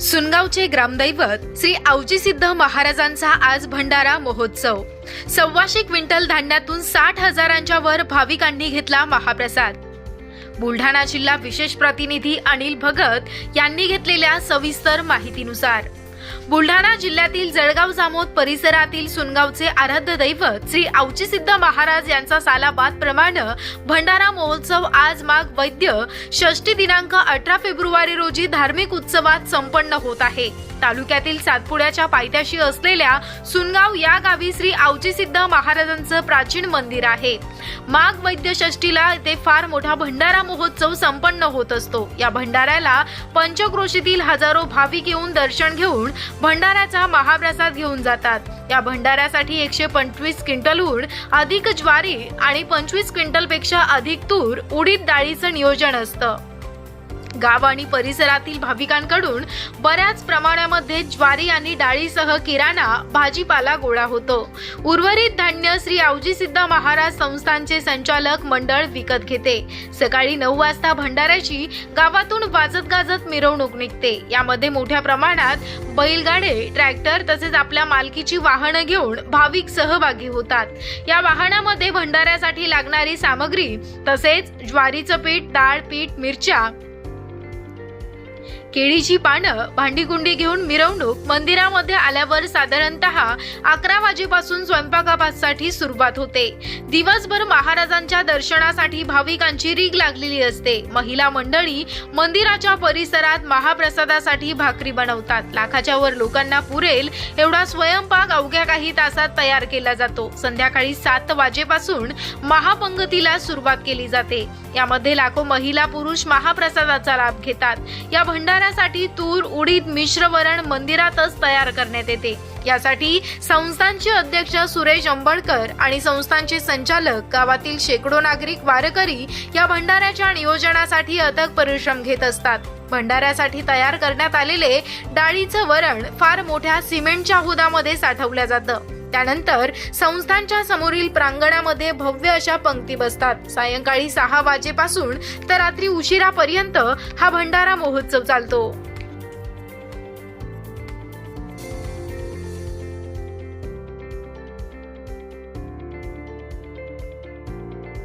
सुनगावचे ग्रामदैवत श्री आवजी सिद्ध महाराजांचा आज भंडारा महोत्सव. सव्वाशे क्विंटल धान्यातून साठ हजारांच्या वर भाविकांनी घेतला महाप्रसाद. बुलढाणा जिल्हा विशेष प्रतिनिधी अनिल भगत यांनी घेतलेल्या सविस्तर माहितीनुसार. बुलढाणा जिल्ह्यातील जळगाव जामोद परिसरातील सुनगावचे आराध्य दैवत श्री आवची सिद्ध महाराज यांचा सालाबाद प्रमाणे भंडारा महोत्सव आज माग वैद्य षष्टी दिनांक अठरा फेब्रुवारी रोजी धार्मिक उत्सवात संपन्न होत आहे. तालुक्यातील सातपुड्याच्या पायथ्याशी असलेल्या सुनगाव या गावी श्री आवची सिद्ध महाराजांचं प्राचीन मंदिर आहे. माघ वैद्य षष्टीला फार मोठा भंडारा महोत्सव संपन्न होत असतो. या भंडाऱ्याला पंचक्रोशीतील हजारो भाविक येऊन दर्शन घेऊन भंडाऱ्याचा महाप्रसाद घेऊन जातात. या भंडाऱ्यासाठी एकशे पंचवीस क्विंटलहून अधिक ज्वारी आणि पंचवीस क्विंटलपेक्षा अधिक तूर उडीद डाळीचं नियोजन असतं. गाव आणि परिसरातील भाविकांकडून बऱ्याच प्रमाणामध्ये ज्वारी आणि डाळीसह किराणा भाजीपाला गोळा होतो. उर्वरित धान्य श्री आवजी सिद्ध महाराज संस्थानचे संचालक मंडळ विकत घेते. सकाळी नऊ वाजता भंडाऱ्याची गावातून वाजत गाजत मिरवणूक निघते. यामध्ये मोठ्या प्रमाणात बैलगाडे ट्रॅक्टर तसेच आपल्या मालकीची वाहनं घेऊन भाविक सहभागी होतात. या वाहनामध्ये भंडाऱ्यासाठी लागणारी सामग्री तसेच ज्वारीचं पीठ डाळ पीठ मिरच्या केळीची पानं भांडीकुंडी घेऊन मिरवणूक मंदिरामध्ये आल्यावर साधारणतः अकरा वाजेपासून स्वयंपाकासाठी सुरुवात होते. दिवसभर महाराजांच्या दर्शनासाठी भाविकांची रीग लागलेली असते. महिला मंडळी मंदिराच्या परिसरात महाप्रसादासाठी भाकरी बनवतात. लाखाच्या वर लोकांना पुरेल एवढा स्वयंपाक अवघ्या काही तासात तयार केला जातो. संध्याकाळी सात वाजेपासून महापंगतीला सुरुवात केली जाते. यामध्ये लाखो महिला पुरुष महाप्रसादाचा लाभ घेतात. या करण्यासाठी तूर उडीद मिश्र वरण मंदिरातच तयार करण्यात येते. यासाठी संस्थानचे अध्यक्ष सुरेश अंबळकर आणि संस्थानचे संचालक गावातील शेकडो नागरिक वारकरी या भंडाऱ्याच्या नियोजनासाठी अथक परिश्रम घेत असतात. भंडाऱ्यासाठी तयार करण्यात आलेले डाळीचं वरण फार मोठ्या सिमेंटच्या हुदामध्ये साठवलं जातं. त्यानंतर संस्थांच्या समोरील प्रांगणामध्ये भव्य अशा पंक्ती बसतात. सायंकाळी सहा वाजेपासून तर रात्री उशिरापर्यंत हा भंडारा महोत्सव चालतो.